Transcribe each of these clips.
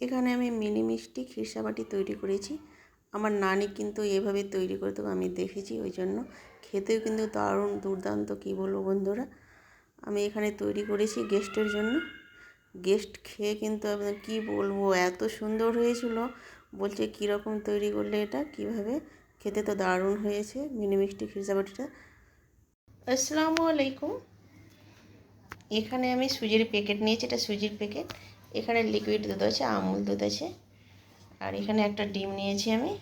এখানে আমি মিনি মিষ্টি খিরসাবাটি তৈরি করেছি। আমার নানি কিন্তু এভাবে তৈরি করতো আমি দেখেছি, ওই জন্য। খেতেও কিন্তু দারুণ, দুর্দান্ত, কী বলব বন্ধুরা? আমি এখানে তৈরি করেছি গেস্টের জন্য। গেস্ট খেয়ে কিন্তু আপনার কী বলব, এত সুন্দর হয়েছিল। বলছে, কীরকম তৈরি করলে এটা? কীভাবে? খেতে তো দারুণ হয়েছে মিনি মিষ্টি খিরসাবাটিটা আসসালামু আলাইকুম। এখানে আমি সুজির প্যাকেট নিয়েছি, এটা সুজির প্যাকেট। এখানে লিকুইড দুধ আছে, আমুল দুধ আছে। আর এখানে একটা ডিম নিয়েছি আমি।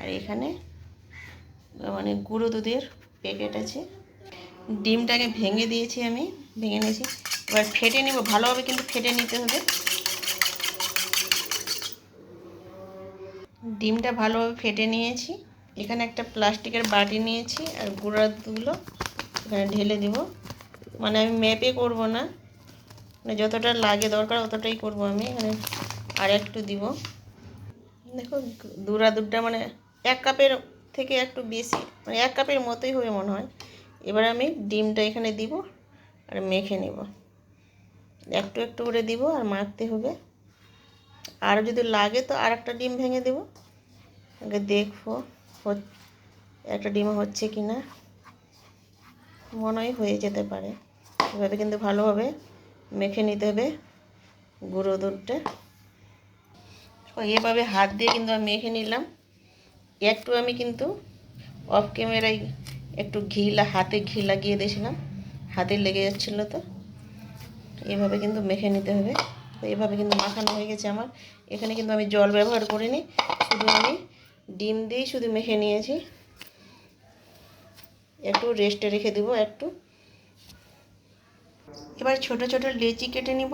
আর এখানে মানে গুঁড়ো দুধের প্যাকেট আছে। ডিমটাকে ভেঙে দিয়েছি আমি, ভেঙে নিয়েছি। এবার ফেটে নেব, ভালোভাবে কিন্তু ফেটে নিতে হবে। ডিমটা ভালোভাবে ফেটে নিয়েছি। এখানে একটা প্লাস্টিকের বাটি নিয়েছি, আর গুঁড়া দুধগুলো এখানে ঢেলে দিব। মানে আমি মেপে করব না। মানে যতটা লাগে দরকার অতটাই করব আমি মানে আর একটু দিব। দেখো দুরা দুধটা মানে এক কাপের থেকে একটু বেশি মানে এক কাপের মতোই হবে মনে হয়। এবার আমি ডিমটা এখানে দিব আর মেখে নেব। একটু একটু করে দিব আর মাখতে হবে। আর যদি লাগে তো আর একটা ডিম ভেঙে দেবো। আগে দেখব একটা ডিম হচ্ছে কি না মনে হয় হয়ে যেতে পারে। এভাবে কিন্তু ভালোভাবে মেখে নিতে হবে গুঁড়ো দুধটা। এভাবে হাত দিয়ে কিন্তু আমি মেখে নিলাম। একটু আমি কিন্তু অফ ক্যামেরায় একটু ঘি হাতে ঘি লাগিয়ে দিয়েছিলাম। হাতে লেগে যাচ্ছিল তো। এভাবে কিন্তু মেখে নিতে হবে। তো এভাবে কিন্তু মাখানো হয়ে গেছে আমার। এখানে কিন্তু আমি জল ব্যবহার করিনি। শুধু আমি ডিম দিয়েই শুধু মেখে নিয়েছি। একটু রেস্টে রেখে দেবো একটু। এবার ছোট ছোট লেচি কেটে নিব।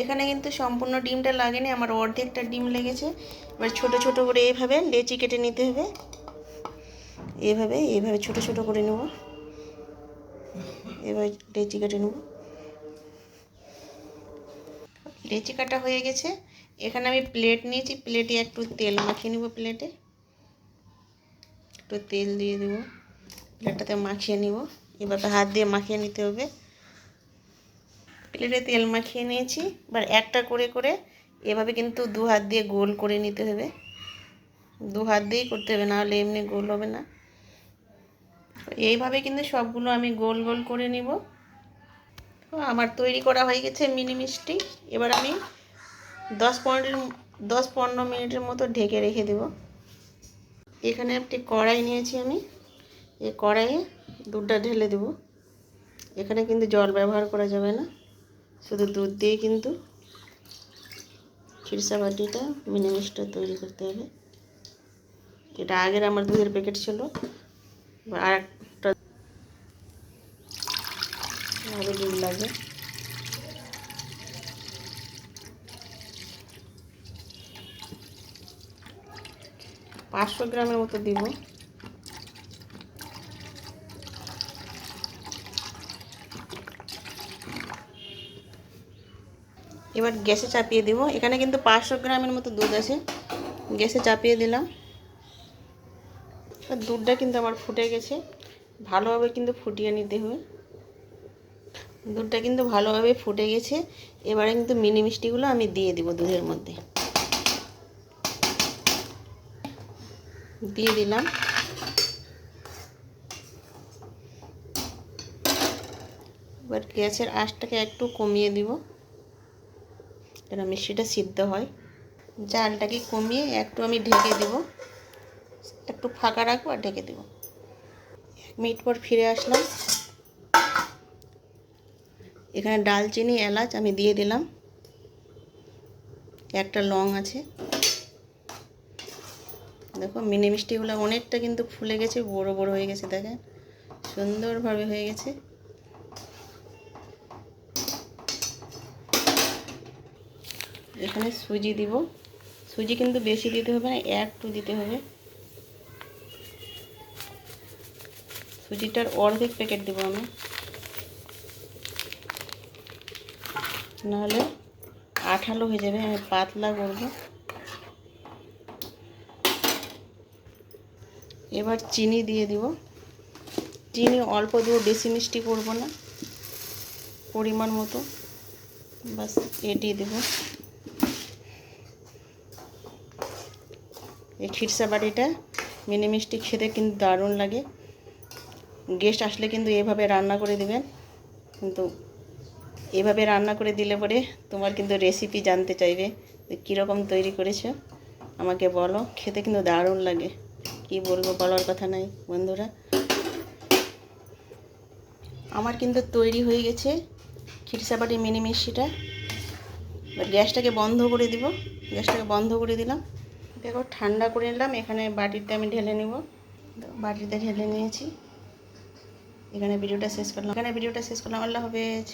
এখানে কিন্তু সম্পূর্ণ ডিমটা লাগেনি, আমার অর্ধেকটা ডিম লেগেছে। এবার ছোট ছোট করে এইভাবে লেচি কেটে নিতে হবে। এভাবে এইভাবে ছোট ছোট করে নেব। এবার লেচি কেটে নেব। লেচি কাটা হয়ে গেছে। এখানে আমি প্লেট নিয়েছি প্লেটে একটু তেল মাখিয়ে নেব প্লেটে একটু তেল দিয়ে দেবো। প্লেটটাতে মাখিয়ে নিব। এভাবে হাত দিয়ে মাখিয়ে নিতে হবে। প্লেটে তেল মাখিয়ে নিয়েছি, এবার একটা করে করে এভাবে কিন্তু দু হাত দিয়ে গোল করে নিতে হবে। দু হাত দিয়েই করতে হবে নাহলে এমনি গোল হবে না। এইভাবে কিন্তু সবগুলো আমি গোল গোল করে নিব। আমার তৈরি করা হয়ে গেছে মিনি মিষ্টি। এবার আমি দশ পনেরো দশ পনেরো মিনিটের মতো ঢেকে রেখে দেব। এখানে একটি কড়াই নিয়েছি আমি। এই কড়াইয়ে দুধটা ঢেলে দেব। এখানে কিন্তু জল ব্যবহার করা যাবে না। শুধু দুধ দিয়ে কিন্তু খিরসা বাটিটা মিনি মিষ্টিটা তৈরি করতে হবে। এটা আগের আমার দুধের প্যাকেট ছিল। আর একটা আরও দুধ লাগে। পাঁচশো গ্রামের মতো দিব। এবার গ্যাসে চাপিয়ে দেব। এখানে কিন্তু পাঁচশো গ্রামের মতো দুধ আছে। গ্যাসে চাপিয়ে দিলাম। দুধটা কিন্তু আমার ফুটে গেছে। ভালোভাবে কিন্তু ফুটিয়ে নিতে হবে। দুধটা কিন্তু ভালোভাবে ফুটে গেছে। এবারে কিন্তু মিনি মিষ্টিগুলো আমি দিয়ে দিব দুধের মধ্যে। দিয়ে দিলাম। এবার গ্যাসের আঁচটাকে একটু কমিয়ে দিব। যেন মিষ্টিটা সিদ্ধ হয়। জালটাকে কমিয়ে একটু আমি ঢেকে দেব। একটু ফাঁকা রাখব আর ঢেকে দেব। এক মিনিট পর ফিরে আসলাম। এখানে ডালচিনি, এলাচ আমি দিয়ে দিলাম। একটা লং আছে। দেখো মিনি মিষ্টিগুলো অনেকটা কিন্তু ফুলে গেছে, বড় বড় হয়ে গেছে, দেখেন। সুন্দরভাবে হয়ে গেছে। এখানে সুজি দিব। সুজি কিন্তু বেশি দিতে হবে না একটু দিতে হবে। সুজিটার অর্ধেক প্যাকেট দেবো আমি। নাহলে আঠালো হয়ে যাবে, আমি পাতলা করব। এবার চিনি দিয়ে দিব। চিনি অল্প দেবো বেশি মিষ্টি করব না। পরিমাণ মতো। বাস এটি দেবো। এই খিরসা বাটিটা মিনি মিষ্টি খেতে কিন্তু দারুণ লাগে। গেস্ট আসলে কিন্তু এভাবে রান্না করে দিবেন। কিন্তু এভাবে রান্না করে দিলে পরে তোমার কিন্তু রেসিপি জানতে চাইবে কীরকম তৈরি করেছ। আমাকে বলো, খেতে কিন্তু দারুণ লাগে। কি বলব বলার কথা নাই বন্ধুরা। আমার কিন্তু তৈরি হয়ে গেছে খিরসাবাটি মিনি মিষ্টিটা। গ্যাসটাকে বন্ধ করে দিব। গ্যাসটাকে বন্ধ করে দিলাম। দেখো, ঠান্ডা করে নিলাম। এখানে বাটিতে আমি ঢেলে নিব। বাটিতে ঢেলে নিয়েছি। এখানে ভিডিওটা শেষ করলাম। এখানে ভিডিওটা শেষ করলাম। আল্লাহ হাফেজ।